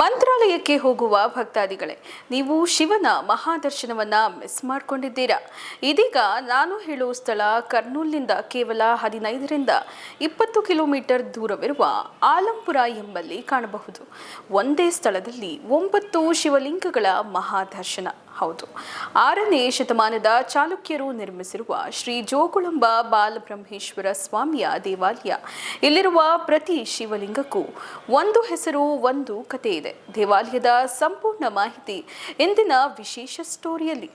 ಮಂತ್ರಾಲಯಕ್ಕೆ ಹೋಗುವ ಭಕ್ತಾದಿಗಳೇ, ನೀವು ಶಿವನ ಮಹಾದರ್ಶನವನ್ನು ಮಿಸ್ ಮಾಡ್ಕೊಂಡಿದ್ದೀರಾ? ಇದೀಗ ನಾನು ಹೇಳುವ ಸ್ಥಳ ಕರ್ನೂಲ್ನಿಂದ ಕೇವಲ ಹದಿನೈದರಿಂದ ಇಪ್ಪತ್ತು ಕಿಲೋಮೀಟರ್ ದೂರವಿರುವ ಆಲಂಪುರ ಎಂಬಲ್ಲಿ ಕಾಣಬಹುದು. ಒಂದೇ ಸ್ಥಳದಲ್ಲಿ ಒಂಬತ್ತು ಶಿವಲಿಂಗಗಳ ಮಹಾದರ್ಶನ. ಹೌದು. ಆರನೇ ಶತಮಾನದ ಚಾಲುಕ್ಯರು ನಿರ್ಮಿಸಿರುವ ಶ್ರೀ ಜೋಗುಳಂಬ ಬಾಲಬ್ರಹ್ಮೇಶ್ವರ ಸ್ವಾಮಿಯ ದೇವಾಲಯ. ಇಲ್ಲಿರುವ ಪ್ರತಿ ಶಿವಲಿಂಗಕ್ಕೂ ಒಂದು ಹೆಸರು, ಒಂದು ಕಥೆ ಇದೆ. ದೇವಾಲಯದ ಸಂಪೂರ್ಣ ಮಾಹಿತಿ ಇಂದಿನ ವಿಶೇಷ ಸ್ಟೋರಿಯಲ್ಲಿ.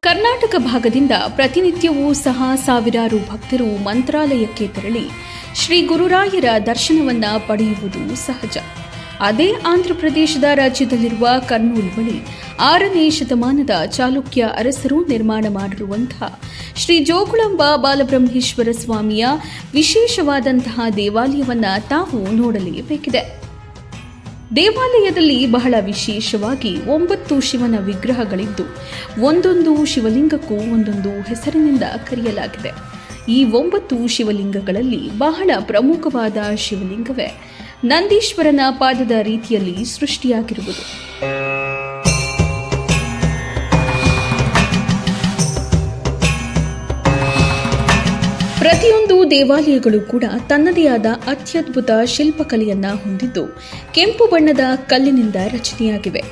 ಕರ್ನಾಟಕ ಭಾಗದಿಂದ ಪ್ರತಿನಿತ್ಯವೂ ಸಹ ಸಾವಿರಾರು ಭಕ್ತರು ಮಂತ್ರಾಲಯಕ್ಕೆ ತೆರಳಿ ಶ್ರೀ ಗುರುರಾಯರ ದರ್ಶನವನ್ನ ಪಡೆಯುವುದು ಸಹಜ. ಅದೇ ಆಂಧ್ರಪ್ರದೇಶದ ರಾಜ್ಯದಲ್ಲಿರುವ ಕರ್ನೂಲ್ ಬಳಿ ಆರನೇ ಶತಮಾನದ ಚಾಲುಕ್ಯ ಅರಸರು ನಿರ್ಮಾಣ ಮಾಡಿರುವಂತಹ ಶ್ರೀ ಜೋಗುಳಂಬ ಬಾಲಬ್ರಹ್ಮೇಶ್ವರ ಸ್ವಾಮಿಯ ವಿಶೇಷವಾದಂತಹ ದೇವಾಲಯವನ್ನ ತಾವು ನೋಡಲೇಬೇಕಿದೆ. ದೇವಾಲಯದಲ್ಲಿ ಬಹಳ ವಿಶೇಷವಾಗಿ ಒಂಬತ್ತು ಶಿವನ ವಿಗ್ರಹಗಳಿದ್ದು, ಒಂದೊಂದು ಶಿವಲಿಂಗಕ್ಕೂ ಒಂದೊಂದು ಹೆಸರಿನಿಂದ ಕರೆಯಲಾಗಿದೆ. ಈ ಒಂಬತ್ತು ಶಿವಲಿಂಗಗಳಲ್ಲಿ ಬಹಳ ಪ್ರಮುಖವಾದ ಶಿವಲಿಂಗವೇ. ನಂದೀಶ್ವರನ ಪಾದದ ರೀತಿಯಲ್ಲಿ ಸೃಷ್ಟಿಯಾಗಿರುವುದು. ಪ್ರತಿಯೊಂದು ದೇವಾಲಯಗಳು ಕೂಡ ತನ್ನದೇ ಆದ ಅತ್ಯದ್ಭುತ ಶಿಲ್ಪಕಲೆಯನ್ನ ಹೊಂದಿದ್ದು ಕೆಂಪು ಬಣ್ಣದ ಕಲ್ಲಿನಿಂದ ರಚನೆಯಾಗಿವೆ.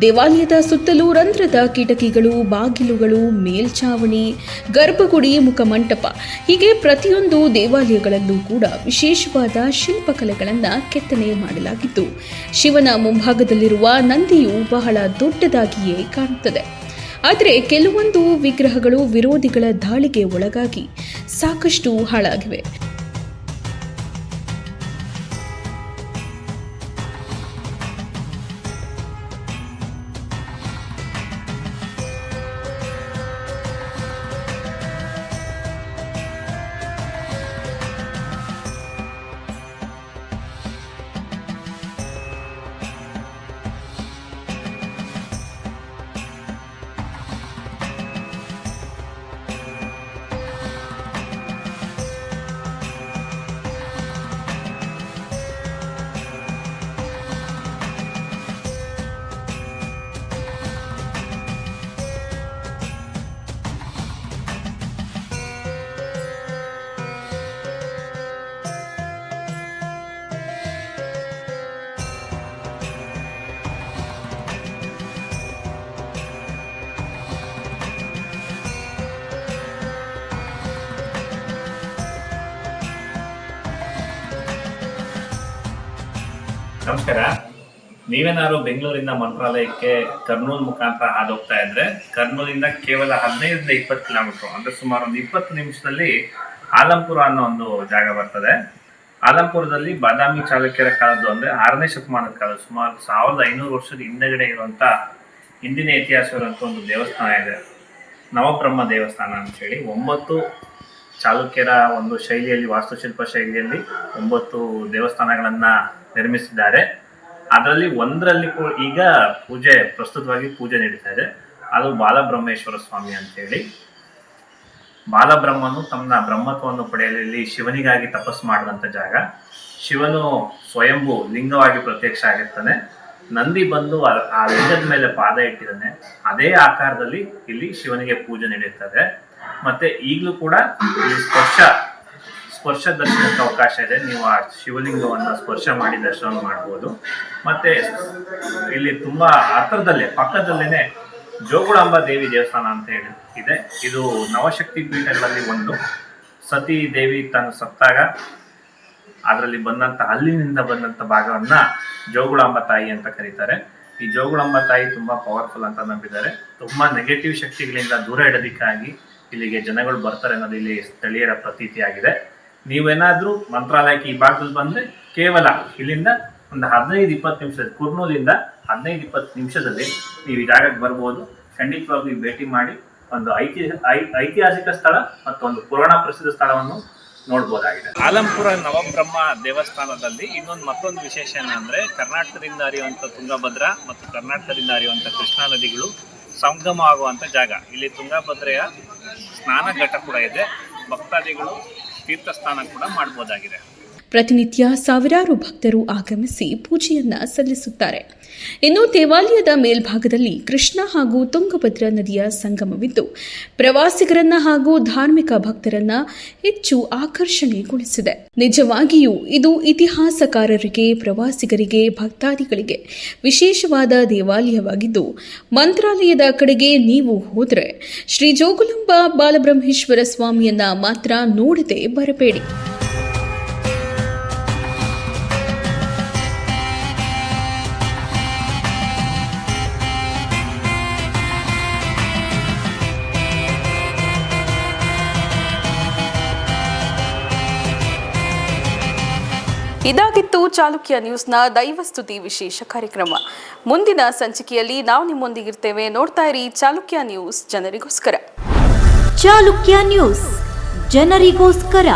ದೇವಾಲಯದ ಸುತ್ತಲೂ ರಂಧ್ರದ ಕಿಟಕಿಗಳು, ಬಾಗಿಲುಗಳು, ಮೇಲ್ಛಾವಣಿ, ಗರ್ಭಗುಡಿ ಮುಖಮಂಟಪ ಹೀಗೆ ಪ್ರತಿಯೊಂದು ದೇವಾಲಯಗಳಲ್ಲೂ ಕೂಡ ವಿಶೇಷವಾದ ಶಿಲ್ಪಕಲೆಗಳನ್ನು ಕೆತ್ತನೆ ಮಾಡಲಾಗಿದ್ದು ಶಿವನ ಮುಂಭಾಗದಲ್ಲಿರುವ ನಂದಿಯು ಬಹಳ ದೊಡ್ಡದಾಗಿಯೇ ಕಾಣುತ್ತದೆ. ಆದರೆ ಕೆಲವೊಂದು ವಿಗ್ರಹಗಳು ವಿರೋಧಿಗಳ ದಾಳಿಗೆ ಒಳಗಾಗಿ ಸಾಕಷ್ಟು ಹಾಳಾಗಿವೆ. ನಮಸ್ಕಾರ. ನೀವೇನಾದ್ರು ಬೆಂಗಳೂರಿಂದ ಮಂತ್ರಾಲಯಕ್ಕೆ ಕರ್ನೂಲ್ ಮುಖಾಂತರ ಹೋಗ್ತಾ ಇದ್ರೆ, ಕರ್ನೂಲಿಂದ ಕೇವಲ ಹದಿನೈದರಿಂದ ಇಪ್ಪತ್ತು ಕಿಲೋಮೀಟರ್, ಅಂದ್ರೆ ಸುಮಾರು ಒಂದು ಇಪ್ಪತ್ತು ನಿಮಿಷದಲ್ಲಿ ಆಲಂಪುರ ಅನ್ನೋ ಒಂದು ಜಾಗ ಬರ್ತದೆ. ಆಲಂಪುರದಲ್ಲಿ ಬಾದಾಮಿ ಚಾಲುಕ್ಯರ ಕಾಲದ್ದು ಅಂದ್ರೆ ಆರನೇ ಶತಮಾನದ ಕಾಲ ಸುಮಾರು ಸಾವಿರದ ಐನೂರು ವರ್ಷದ ಹಿಂದೆಗಡೆ ಇರುವಂತ ಹಿಂದಿನ ಇತಿಹಾಸ ಇರುವಂತ ಒಂದು ದೇವಸ್ಥಾನ ಇದೆ. ನವಬ್ರಹ್ಮ ದೇವಸ್ಥಾನ ಅಂತ ಹೇಳಿ ಒಂಬತ್ತು ಚಾಲುಕ್ಯರ ಒಂದು ಶೈಲಿಯಲ್ಲಿ, ವಾಸ್ತುಶಿಲ್ಪ ಶೈಲಿಯಲ್ಲಿ ಒಂಬತ್ತು ದೇವಸ್ಥಾನಗಳನ್ನ ನಿರ್ಮಿಸಿದ್ದಾರೆ. ಅದರಲ್ಲಿ ಒಂದರಲ್ಲಿ ಈಗ ಪೂಜೆ, ಪ್ರಸ್ತುತವಾಗಿ ಪೂಜೆ ನಡೀತಾ ಇದೆ. ಅದು ಬಾಲಬ್ರಹ್ಮೇಶ್ವರ ಸ್ವಾಮಿ ಅಂತ ಹೇಳಿ ಬಾಲಬ್ರಹ್ಮನು ತನ್ನ ಬ್ರಹ್ಮತ್ವವನ್ನು ಪಡೆಯಲು ಇಲ್ಲಿ ಶಿವನಿಗಾಗಿ ತಪಸ್ಸು ಮಾಡಿದಂಥ ಜಾಗ. ಶಿವನು ಸ್ವಯಂಭೂ, ಲಿಂಗವಾಗಿ ಪ್ರತ್ಯಕ್ಷ ಆಗಿರ್ತಾನೆ. ನಂದಿ ಬಂದು ಆ ಲಿಂಗದ ಮೇಲೆ ಪಾದ ಇಟ್ಟಿದ್ದಾನೆ. ಅದೇ ಆಕಾರದಲ್ಲಿ ಇಲ್ಲಿ ಶಿವನಿಗೆ ಪೂಜೆ ನಡೆಯುತ್ತದೆ ಮತ್ತೆ ಈಗಲೂ ಕೂಡ ಸ್ಪರ್ಶ ಸ್ಪರ್ಶ ದರ್ಶನಕ್ಕೆ ಅವಕಾಶ ಇದೆ. ನೀವು ಆ ಶಿವಲಿಂಗವನ್ನು ಸ್ಪರ್ಶ ಮಾಡಿ ದರ್ಶನ ಮಾಡ್ಬೋದು. ಮತ್ತೆ ಇಲ್ಲಿ ತುಂಬಾ ಹತ್ತಿರದಲ್ಲೇ ಪಕ್ಕದಲ್ಲೇನೆ ಜೋಗುಳಾಂಬ ದೇವಿ ದೇವಸ್ಥಾನ ಅಂತ ಹೇಳಿ ಇದೆ. ಇದು ನವಶಕ್ತಿ ಪೀಠಗಳಲ್ಲಿ ಒಂದು. ಸತಿ ದೇವಿ ತಾನು ಸತ್ತಾಗ ಅದರಲ್ಲಿ ಬಂದಂತ ಅಲ್ಲಿನಿಂದ ಬಂದಂತ ಭಾಗವನ್ನ ಜೋಗುಳಾಂಬ ತಾಯಿ ಅಂತ ಕರೀತಾರೆ. ಈ ಜೋಗುಳಾಂಬ ತಾಯಿ ತುಂಬಾ ಪವರ್ಫುಲ್ ಅಂತ ನಂಬಿದ್ದಾರೆ. ತುಂಬಾ ನೆಗೆಟಿವ್ ಶಕ್ತಿಗಳಿಂದ ದೂರ ಇಡೋದಕ್ಕಾಗಿ ಇಲ್ಲಿಗೆ ಜನಗಳು ಬರ್ತಾರೆ ಅನ್ನೋದು ಇಲ್ಲಿ ಸ್ಥಳೀಯರ ಪ್ರತೀತಿ ಆಗಿದೆ. ನೀವೇನಾದ್ರೂ ಮಂತ್ರಾಲಯಕ್ಕೆ ಈ ಭಾಗದಲ್ಲಿ ಬಂದ್ರೆ ಕೇವಲ ಇಲ್ಲಿಂದ ಒಂದು ಹದಿನೈದು ಇಪ್ಪತ್ತು ನಿಮಿಷದ ಕುರ್ನೂರಿಂದ ಹದಿನೈದು ಇಪ್ಪತ್ತು ನಿಮಿಷದಲ್ಲಿ ನೀವು ಈ ಜಾಗಕ್ಕೆ ಬರ್ಬೋದು. ಖಂಡಿತವಾಗಿ ಭೇಟಿ ಮಾಡಿ ಒಂದು ಐತಿ ಐತಿಹಾಸಿಕ ಸ್ಥಳ ಮತ್ತು ಒಂದು ಪುರಾಣ ಪ್ರಸಿದ್ಧ ಸ್ಥಳವನ್ನು ನೋಡ್ಬೋದಾಗಿದೆ. ಆಲಂಪುರ ನವಬ್ರಹ್ಮ ದೇವಸ್ಥಾನದಲ್ಲಿ ಇನ್ನೊಂದು ಮತ್ತೊಂದು ವಿಶೇಷ ಏನಂದ್ರೆ ಕರ್ನಾಟಕದಿಂದ ಹರಿಯುವಂತ ತುಂಗಭದ್ರಾ ಮತ್ತು ಕರ್ನಾಟಕದಿಂದ ಹರಿಯುವಂತ ಕೃಷ್ಣಾ ನದಿಗಳು ಸಂಗಮ ಆಗುವಂಥ ಜಾಗ. ಇಲ್ಲಿ ತುಂಗಭದ್ರೆಯ ಸ್ನಾನ ಘಟ್ಟ ಕೂಡ ಇದೆ. ಭಕ್ತಾದಿಗಳು ತೀರ್ಥಸ್ಥಾನ ಕೂಡ ಮಾಡ್ಬೋದಾಗಿದೆ. ಪ್ರತಿನಿತ್ಯ ಸಾವಿರಾರು ಭಕ್ತರು ಆಗಮಿಸಿ ಪೂಜೆಯನ್ನ ಸಲ್ಲಿಸುತ್ತಾರೆ. ಇನ್ನು ದೇವಾಲಯದ ಮೇಲ್ಭಾಗದಲ್ಲಿ ಕೃಷ್ಣ ಹಾಗೂ ತುಂಗಭದ್ರಾ ನದಿಯ ಸಂಗಮವಿದ್ದು, ಪ್ರವಾಸಿಗರನ್ನ ಹಾಗೂ ಧಾರ್ಮಿಕ ಭಕ್ತರನ್ನ ಹೆಚ್ಚು ಆಕರ್ಷಣೆಗೊಳಿಸಿದೆ. ನಿಜವಾಗಿಯೂ ಇದು ಇತಿಹಾಸಕಾರರಿಗೆ, ಪ್ರವಾಸಿಗರಿಗೆ, ಭಕ್ತಾದಿಗಳಿಗೆ ವಿಶೇಷವಾದ ದೇವಾಲಯವಾಗಿದ್ದು, ಮಂತ್ರಾಲಯದ ಕಡೆಗೆ ನೀವು ಹೋದರೆ ಶ್ರೀ ಜೋಗುಲಂಬ ಬಾಲಬ್ರಹ್ಮೇಶ್ವರ ಸ್ವಾಮಿಯನ್ನ ಮಾತ್ರ ನೋಡದೆ ಬರಬೇಡಿ. ಇದಾಗಿತ್ತು ಚಾಲುಕ್ಯ ನ್ಯೂಸ್ನ ದೈವಸ್ತುತಿ ವಿಶೇಷ ಕಾರ್ಯಕ್ರಮ. ಮುಂದಿನ ಸಂಚಿಕೆಯಲ್ಲಿ ನಾವು ನಿಮ್ಮೊಂದಿಗಿರ್ತೇವೆ. ನೋಡ್ತಾ ಇರಿ ಚಾಲುಕ್ಯ ನ್ಯೂಸ್ ಜನರಿಗೋಸ್ಕರ. ಚಾಲುಕ್ಯ ನ್ಯೂಸ್ ಜನರಿಗೋಸ್ಕರ.